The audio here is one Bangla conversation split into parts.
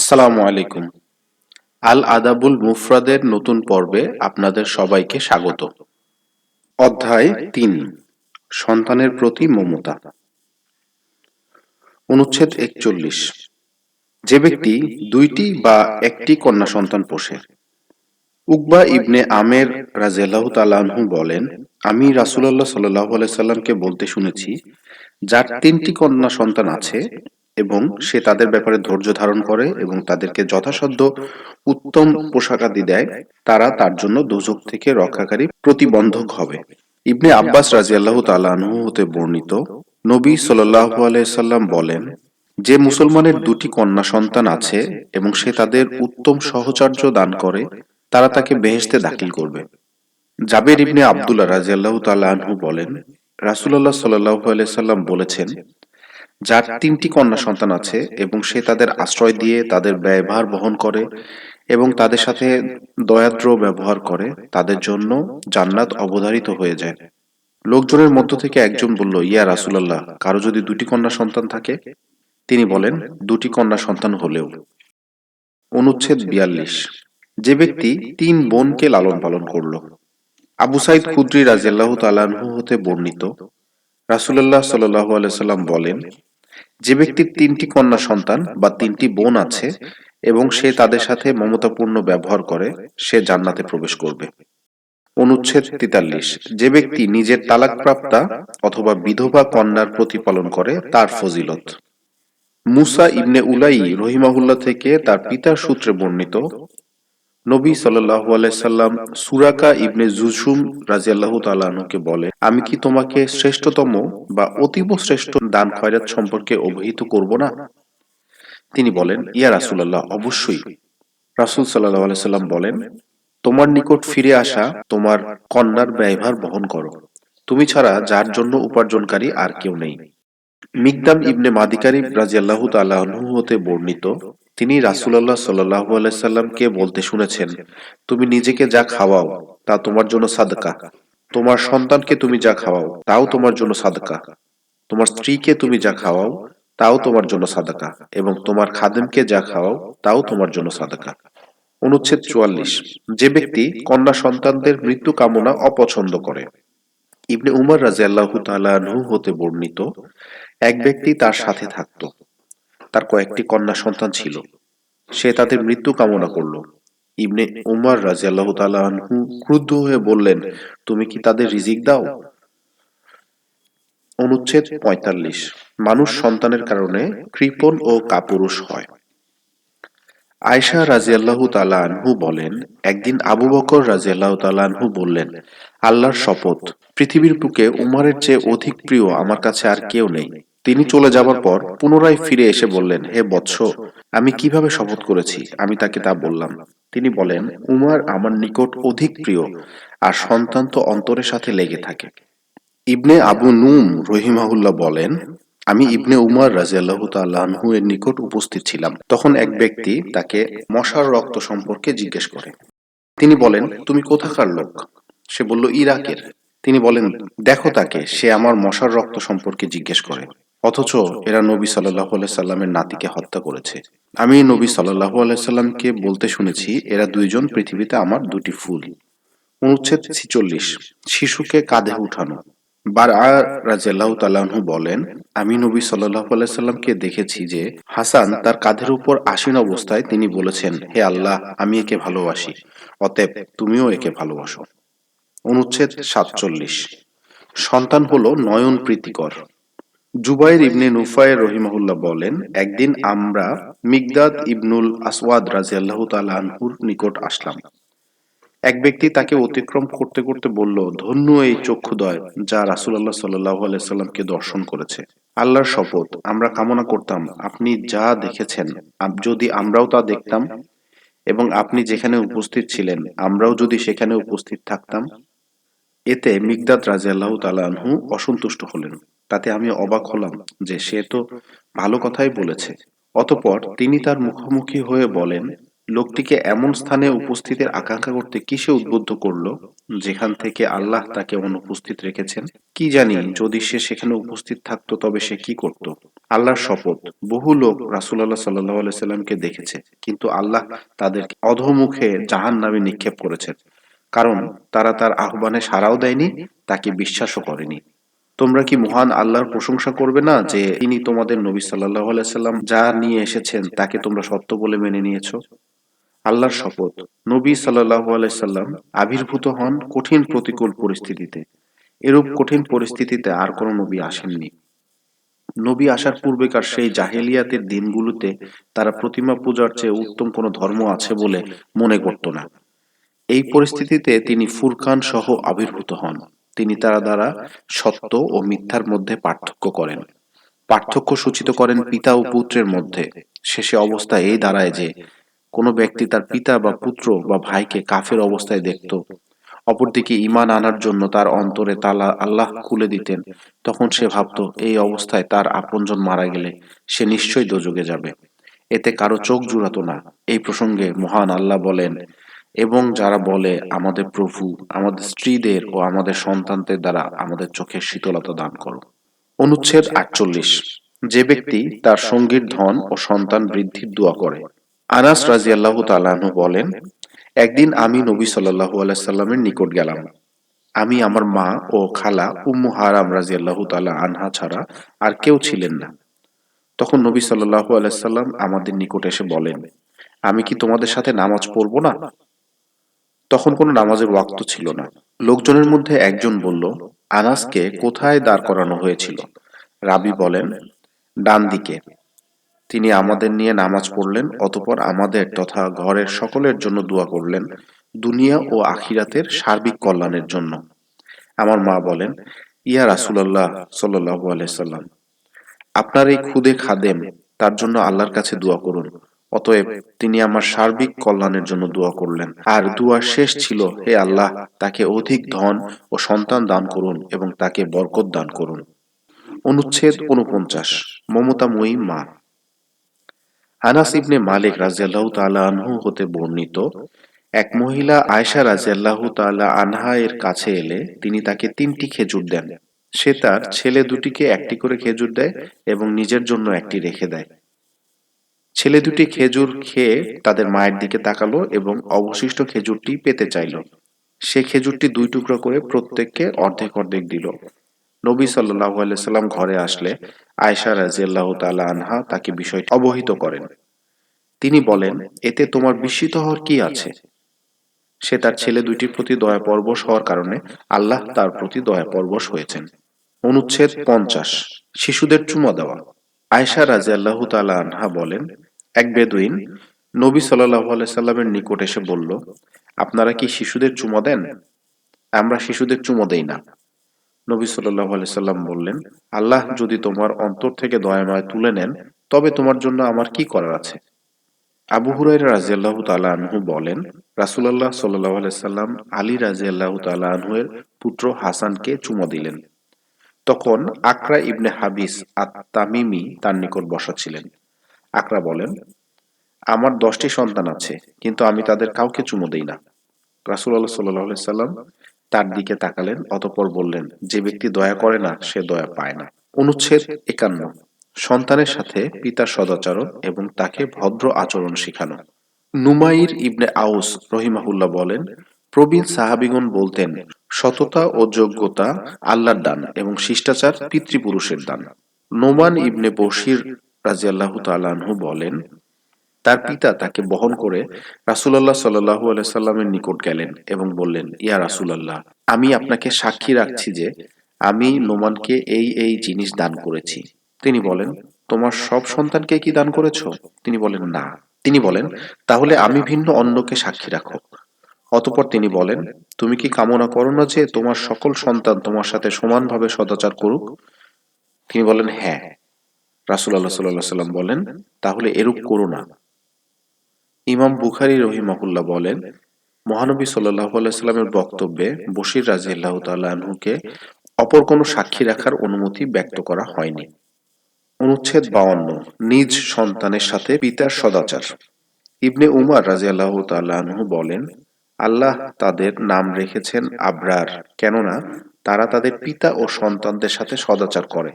আসসালামু আলাইকুম। আল আদাবুল মুফরাদের নতুন পর্বে আপনাদের সবাইকে স্বাগত। অধ্যায় তিন, সন্তানের প্রতি মমতা। অনুচ্ছেদ একচল্লিশ, যে ব্যক্তি দুইটি বা একটি কন্যা সন্তান পোষে। উকবা ইবনে আমের রাজিয়াল্লাহ তালাহু বলেন, আমি রাসুলাল্লাহ সাল্লাহ সাল্লামকে বলতে শুনেছি, যার তিনটি কন্যা সন্তান আছে এবং সে তাদের ব্যাপারে ধৈর্য ধারণ করে এবং তাদেরকে যথাসাধ্য উত্তম পোশাকাদি দেয়, তারা তার জন্য দোজক থেকে রক্ষাকারী প্রতিবন্ধক হবে। ইবনে আব্বাস রাজিয়াল্লাহ তালাহু হতে বর্ণিত নবী সাল্লাহ আলাইসাল্লাম বলেন, যে মুসলমানের দুটি কন্যা সন্তান আছে এবং সে তাদের উত্তম সহচর্য দান করে, তারা তাকে বেহেশতে দাখিল করবে। জাবের ইবনে আবদুল্লাহ রাজিয়াল্লাহ তালাহু বলেন রাসুল্লাহ সাল্লাহ আলাইসাল্লাম বলেছেন যার তিনটি কন্যা সন্তান আছে এবং সে তাদের আশ্রয় দিয়ে তাদের ব্যয়ভার বহন করে এবং তাদের সাথে দয়াদ্র ব্যবহার করে তাদের জন্য জান্নাত অবধারিত হয়ে যায়। লোকজনের মধ্য থেকে একজন বলল, ইয়া রাসুলাল্লাহ, কারও যদি দুটি কন্যা সন্তান থাকে? তিনি বলেন, দুটি কন্যা সন্তান হলেও। অনুচ্ছেদ বিয়াল্লিশ। যে ব্যক্তি তিন বোনকে লালন পালন করল। আবু সাইদ খুদ্রি রাজিয়াল্লাহ তালাহু হতে বর্ণিত। রাসুল্লাহ সাল্লাহ আলাইসাল্লাম বলেন যে ব্যক্তির তিনটি কন্যা সন্তান বা তিনটি বোন আছে এবং সে তাদের সাথে মমতাপূর্ণ ব্যবহার করে, সে জান্নাতে প্রবেশ করবে। অনুচ্ছেদ তেতাল্লিশ, যে ব্যক্তি নিজের তালাকপ্রাপ্তা অথবা বিধবা কন্যার প্রতিপালন করে, তার ফজিলত। মুসা ইবনে উলাই রহিমাহুল্লাহ থেকে তার পিতার সূত্রে বর্ণিত নবী সাল্লাহ আলাইসাল্লাম সুরাকা ইবনে জুসুম রাজিয়াল্লাহ তালাহকে বলে, আমি কি তোমাকে শ্রেষ্ঠতম বা অতীব শ্রেষ্ঠ দান খয়রাত সম্পর্কে অবহিত করব না? তিনি বলেন, ইয়া রাসুল্লাহ অবশ্যই। রাসুল সাল্লাহ আলাইসাল্লাম বলেন, তোমার নিকট ফিরে আসা তোমার কন্যার ব্যয়ভার বহন করো। তুমি ছাড়া যার জন্য উপার্জনকারী আর কেউ নেই। মিকদাম ইবনে মাদিকারি রাজিয়াল্লাহ তাল্লাহ্ন হতে বর্ণিত তিনি রাসুলাল্লাহ সাল্লাহ আলাইসাল্লামকে বলতে শুনেছেন, তুমি নিজেকে যা খাওয়াও, তা তোমার জন্য সাদকা। তোমার সন্তানকে তুমি যা খাওয়াও, তাও তোমার জন্য সাদকা। তোমার স্ত্রীকে তুমি যা খাওয়াও, তাও তোমার জন্য সাদাকা। এবং তোমার খাদেমকে যা খাওয়াও, তাও তোমার জন্য সাদাকা। অনুচ্ছেদ চুয়াল্লিশ, যে ব্যক্তি কন্যা সন্তানদের মৃত্যু কামনা অপছন্দ করে। ইবনে উমর রাজিয়াল্লাহ তালু হতে বর্ণিত, এক ব্যক্তি তার সাথে থাকত। তার কয়েকটি কন্যা সন্তান ছিল। সে তাদের মৃত্যু কামনা করল। ইবনে উমর রাজিয়াল্লাহ তালু ক্রুদ্ধ হয়ে বললেন, তুমি কি তাদের রিজিক দাও? অনুচ্ছেদ পঁয়তাল্লিশ, মানুষ সন্তানের কারণে কৃপণ ও কাপুরুষ হয়। আয়সা রাজিয়াল্লাহু তালানহু বলেন, একদিন আবু বকর রাজিয়াল্লাহ তালানহু বললেন, আল্লাহর শপথ, পৃথিবীর বুকে উমারের চেয়ে অধিক প্রিয় আমার কাছে আর কেউ নেই। তিনি চলে যাবার পর পুনরায় ফিরে এসে বললেন, হে বৎস, আমি কীভাবে শপথ করেছি? আমি তাকে তা বললাম। তিনি বলেন, উমার আমার নিকট অধিক প্রিয় আর সন্তান তো অন্তরের সাথে লেগে থাকে। ইবনে আবু নুম রহিমাহুল্লাহ বলেন, আমি ইবনে উমার রাজিয়াল্লাহ তাল্লাহু এর নিকট উপস্থিত ছিলাম। তখন এক ব্যক্তি তাকে মশার রক্ত সম্পর্কে জিজ্ঞেস করে। তিনি বলেন, তুমি কোথাকার লোক? সে বলল, ইরাকের। তিনি বলেন, দেখো তাকে, সে আমার মশার রক্ত সম্পর্কে জিজ্ঞেস করে। অথচ এরা নবী সাল্লাহ সাল্লামের নাতিকে হত্যা করেছে। আমি নবী সাল্লাহ আলাইসাল্লামকে বলতে শুনেছি এরা দুইজন পৃথিবীতে আমার দুটি ফুল। অনুচ্ছেদ ছিচল্লিশ। শিশুকে কাঁধে উঠানো। বার রাজিয়াল্লাহ তালাহু বলেন আমি নবী সাল্লাহ আলাইসাল্লামকে দেখেছি যে হাসান তার কাঁধের উপর আসীন অবস্থায় তিনি বলেছেন হে আল্লাহ আমি একে ভালোবাসি অতএব তুমিও একে ভালোবাসো। অনুচ্ছেদ সাতচল্লিশ। সন্তান হলো নয়ন প্রীতিকর জুবাইর ইবনে নুফায় রহিমাহুল্লাহ বলেন একদিন আমরা মিগদাদ ইবনুল আসওয়াদ রাজিয়াল্লাহ তালাহুর নিকট আসলাম। এক ব্যক্তি তাকে অতিক্রম করতে করতে বলল ধন্য এই চক্ষুদয় যা রাসুলাল্লাহ সাল্লাহ আলাইসাল্লামকে দর্শন করেছে। আল্লাহর শপথ আমরা কামনা করতাম আপনি যা দেখেছেন যদি আমরাও তা দেখতাম এবং আপনি যেখানে উপস্থিত ছিলেন আমরাও যদি সেখানে উপস্থিত থাকতাম এতে মিগদাদ রাজিয়াল্লাহ তালাহু অসন্তুষ্ট হলেন। তাতে আমি অবাক হলাম যে সে তো ভালো কথাই বলেছে। অতপর তিনি তার মুখোমুখি হয়ে বলেন, লোকটিকে এমন স্থানে উপস্থিতের আকাঙ্ক্ষা করতে কিসে উদ্বুদ্ধ করল? যেখান থেকে আল্লাহ তাকে অনুপস্থিত রেখেছেন? কি জানি, যদি সে সেখানে উপস্থিত থাকতো তবে সে কি করত? আল্লাহর শপথ। বহু লোক রাসুল্লাহ সাল্লাহ সাল্লামকে দেখেছে, কিন্তু আল্লাহ তাদের অধমুখে জাহান নামে নিক্ষেপ করেছেন। কারণ তারা তার আহ্বানে সাড়াও দেয়নি, তাকে বিশ্বাসও করেনি। তোমরা কি মহান আল্লাহর প্রশংসা করবে না যে তিনি তোমাদের নবী সাল্লাহ সাল্লাম যা নিয়ে এসেছেন তাকে তোমরা সত্য বলে মেনে নিয়েছো? আল্লাহর শপথ। নবী সাল্লাহ সাল্লাম আবির্ভূত হন কঠিন প্রতিকূল পরিস্থিতিতে। এরূপ কঠিন পরিস্থিতিতে আর কোনো নবী আসেননি। নবী আসার পূর্বেকার সেই জাহেলিয়াতের দিনগুলোতে তারা প্রতিমা পূজার চেয়ে উত্তম কোনো ধর্ম আছে বলে মনে করত না। এই পরিস্থিতিতে তিনি ফুরকান সহ আবির্ভূত হন। তিনি তারা দ্বারা সত্য ও মিথ্যার মধ্যে পার্থক্য করেন। পার্থক্য সূচিত করেন পিতা ও পুত্রের মধ্যে। শেষে অবস্থা এই দাঁড়ায় যে, কোনো ব্যক্তি তার পিতা বা পুত্র বা ভাইকে কাফের অবস্থায় দেখত। অপরদিকে ইমান আনার জন্য তার অন্তরে তালা আল্লাহ খুলে দিতেন। তখন সে ভাবত, এই অবস্থায় তার আপনজন মারা গেলে সে নিশ্চয়ই দোজগে যাবে। এতে কারও চোখ জুড়াতো না। এই প্রসঙ্গে মহান আল্লাহ বলেন এবং যারা বলে আমাদের প্রভু, আমাদের স্ত্রীদের ও আমাদের সন্তানদের দ্বারা আমাদের চোখের শীতলতা দান করো। অনুচ্ছেদ আটচল্লিশ। যে ব্যক্তি তার সঙ্গীর ধন ও সন্তান বৃদ্ধির দোয়া করে। আনাস রাজিয়াল্লাহ তালাহু বলেন, একদিন আমি নবী সাল্লাহু আলাইসাল্লামের নিকট গেলাম। আমি আমার মা ও খালা উম্মু হারাম রাজিয়াল্লাহ তালা আনহা ছাড়া আর কেউ ছিলেন না। তখন নবী সাল্লাহু আলাইসাল্লাম আমাদের নিকট এসে বলেন, আমি কি তোমাদের সাথে নামাজ পড়ব না? তখন কোনো নামাজের ওয়াক্ত ছিল না। লোকজনের মধ্যে একজন বলল, আনাসকে কোথায় দাঁড় করানো হয়েছিল? রাবি বলেন, ডান দিকে। তিনি আমাদের নিয়ে নামাজ পড়লেন, অতপর আমাদের তথা ঘরের সকলের জন্য দোয়া করলেন, দুনিয়া ও আখিরাতের সার্বিক কল্যাণের জন্য। আমার মা বলেন, ইয়া রাসুলাল্লাহ সাল্লাহ আলাইসাল্লাম আপনার এই খুদে খাদেম, তার জন্য আল্লাহর কাছে দোয়া করুন। অতএব তিনি আমার সার্বিক কল্যাণের জন্য দোয়া করলেন। আর দুয়ার শেষ ছিল, হে আল্লাহ, তাকে অধিক ধন ও সন্তান দান করুন এবং তাকে বরকত দান করুন। অনুচ্ছেদ উনপঞ্চাশ মমতাময়ী মা। আনাস ইবনে মালিক রাজিয়াল্লাহ তাআলা আনহু হতে বর্ণিত, এক মহিলা আয়সা রাজিয়াল্লাহ তাআলা আনহা এর কাছে এলে তিনি তাকে তিনটি খেজুর দেন। সে তার ছেলে দুটিকে একটি করে খেজুর দেয় এবং নিজের জন্য একটি রেখে দেয়। ছেলে দুটি খেজুর খেয়ে তাদের মায়ের দিকে তাকালো এবং অবশিষ্ট খেজুরটি পেতে চাইল। সে খেজুরটি দুই টুকরো করে প্রত্যেককে অর্ধেক অর্ধেক দিল। নবী সাল্লাহ সাল্লাম ঘরে আসলে আয়সা রাজিয়াল্লাহ তালা আনহা তাকে বিষয়টি অবহিত করেন। তিনি বলেন, এতে তোমার বিস্মিত হওয়ার কি আছে? সে তার ছেলে দুইটির প্রতি দয়া পরবশ হওয়ার কারণে আল্লাহ তার প্রতি দয়া পরবশ হয়েছেন। অনুচ্ছেদ পঞ্চাশ, শিশুদের চুমা দেওয়া। আয়সা রাজে আল্লাহ তালা আনহা বলেন এক বেদুইন নবী সাল্লাহ সাল্লামের নিকট এসে বলল, আপনারা কি শিশুদের চুমা দেন? আমরা শিশুদের চুমো দেই না। নবী সাল্লাহ সাল্লাম বললেন, আল্লাহ যদি তোমার অন্তর থেকে দয়াময় তুলে নেন, তবে তোমার জন্য আমার কি করার আছে? আবু হুরাই রাজিয়াল্লাহ আনহু বলেন, রাসুলাল্লাহ সাল্লাহ সাল্লাম আলী রাজিয়াল্লাহ আনহুয়ের পুত্র হাসানকে চুমো দিলেন। তখন আকরা ইবনে হাবিস আত তামিমি তার নিকট বসা ছিলেন। আকরা বলেন, আমার দশটি সন্তান আছে, কিন্তু আমি তাদের কাউকে চুমো দেই না। রাসুল্লাহ সাল্লাহ সাল্লাম তার দিকে তাকালেন, অতপর বললেন, যে ব্যক্তি দয়া করে না, সে দয়া পায় না। অনুচ্ছেদ একান্ন, সন্তানের সাথে পিতার সদাচরণ এবং তাকে ভদ্র আচরণ শিখানো। নুমাইর ইবনে আউস রহিমাহুল্লাহ বলেন, প্রবীণ সাহাবিগণ বলতেন, সততা ও যোগ্যতা আল্লাহর দান এবং শিষ্টাচার পিতৃপুরুষের দান। নোমান ইবনে বশির রাজিয়াল্লাহ বলেন, তার পিতা তাকে বহন করে রাসুলাল্লাহ সাল্লাহু আলাইসাল্লামের নিকট গেলেন এবং বললেন, ইয়া রাসুলাল্লাহ, আমি আপনাকে সাক্ষী রাখছি যে আমি নোমানকে এই এই জিনিস দান করেছি। তিনি বলেন, তোমার সব সন্তানকে কি দান করেছ? তিনি বলেন, না। তিনি বলেন, তাহলে আমি ভিন্ন অন্যকে সাক্ষী রাখো। অতপর তিনি বলেন, তুমি কি কামনা করো না যে তোমার সকল সন্তান তোমার সাথে সমানভাবে সদাচার করুক? তিনি বলেন হ্যাঁ। রাসুল আল্লাহ সাল্লাহ সাল্লাম বলেন, তাহলে এরূপ করো না। ইমাম বুখারি রহিমাহুল্লাহ বলেন, মহানবী সাল্লাহ সাল্লামের বক্তব্যে বশির রাজিয়াল্লাহ তাল্লাহকে অপর কোনো সাক্ষী রাখার অনুমতি ব্যক্ত করা হয়নি। অনুচ্ছেদ বাউন্ন, নিজ সন্তানের সাথে পিতার সদাচার। ইবনে উমার রাজিয়াল্লাহ তাল্লাহ্ন বলেন, আল্লাহ তাদের নাম রেখেছেন আবরার, কেননা তারা তাদের পিতা ও সন্তানদের সাথে সদাচার করে।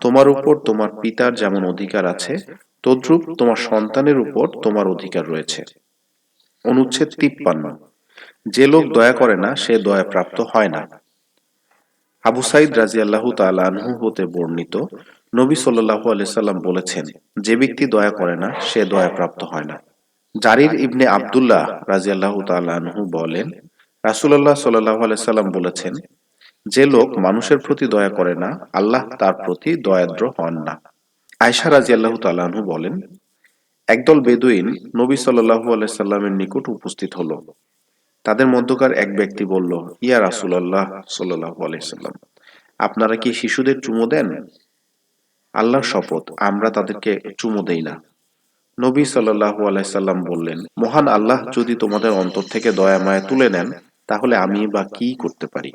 তোমার উপর তোমার পিতার যেমন অধিকার আছে, তদ্রূপ তোমার সন্তানের উপর তোমার অধিকার রয়েছে। অনুচ্ছেদ তিপ্পান্ন। যে লোক দয়া করে না, সে দয়া প্রাপ্ত হয় না। আবু সাইদ রাজিয়াল্লাহু তালানহু হতে বর্ণিত নবী সাল্লাহু আলাইসাল্লাম বলেছেন, যে ব্যক্তি দয়া করে না, সে দয়া প্রাপ্ত হয় না। জারির ইবনে আবদুল্লাহ রাজিয়াল্লাহু তালানহু বলেন রাসুল্লাহ সাল্লাহ আলাইসাল্লাম বলেছেন যে লোক মানুষের প্রতি দয়া করে না আল্লাহ তার প্রতি দয়াদ্র হন না। আয়সা রাজিয়াল্লাহু তালানহু বলেন একদল বেদুইন নবী সাল্লাহু আলাইসাল্লামের নিকট উপস্থিত হলো। তাদের মধ্যকার এক ব্যক্তি বলল ইয়া রাসুলাল্লাহ সাল্লাহু আলাইসাল্লাম আপনারা কি শিশুদের চুমো দেন? আল্লাহর শপথ আমরা তাদেরকে চুমো দেই না। নবী সাল্লাহু আলাইসাল্লাম বললেন মহান আল্লাহ যদি তোমাদের অন্তর থেকে দয়া মায়া তুলে নেন তাহলে আমি বা কি করতে পারি?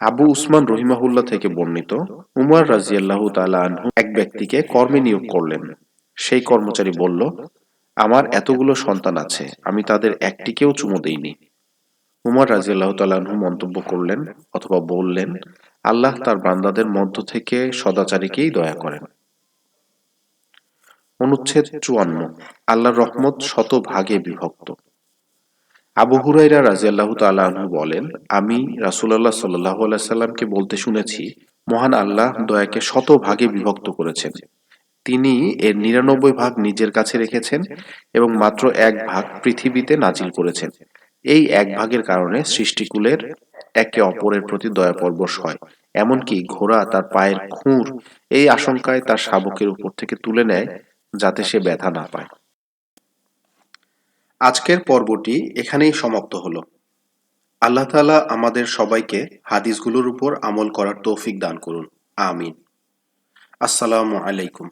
আবু উসমান রহিমাহুল্লাহ থেকে বর্ণিত, উমর রাজিয়াল্লাহু তালা এক ব্যক্তিকে কর্মে নিয়োগ করলেন। সেই কর্মচারী বলল, আমার এতগুলো সন্তান আছে, আমি তাদের একটিকেও চুমো দেইনি। উমর রাজিয়াল্লাহ তালাহু মন্তব্য করলেন অথবা বললেন, আল্লাহ তার বান্দাদের মধ্য থেকে সদাচারীকেই দয়া করেন। অনুচ্ছেদ চুয়ান্ন, আল্লাহর রহমত শত ভাগে বিভক্ত। আবু হুরাইরা রাজিয়াল্লাহ তালাহু বলেন, আমি রাসুলাল্লাহ সাল্লাহ সাল্লামকে বলতে শুনেছি, মহান আল্লাহ দয়াকে শত ভাগে বিভক্ত করেছেন। তিনি এর নিরানব্বই ভাগ নিজের কাছে রেখেছেন এবং মাত্র এক ভাগ পৃথিবীতে নাজিল করেছেন। এই এক ভাগের কারণে সৃষ্টিকুলের একে অপরের প্রতি দয়া পরবশ হয়। এমনকি ঘোড়া তার পায়ের খুঁড় এই আশঙ্কায় তার শাবকের উপর থেকে তুলে নেয় যাতে সে ব্যথা না পায়। আজকের পর্বটি এখানেই সমাপ্ত হলো। আল্লাহ তালা আমাদের সবাইকে হাদিসগুলোর উপর আমল করার তৌফিক দান করুন। আমিন। আসসালামু আলাইকুম।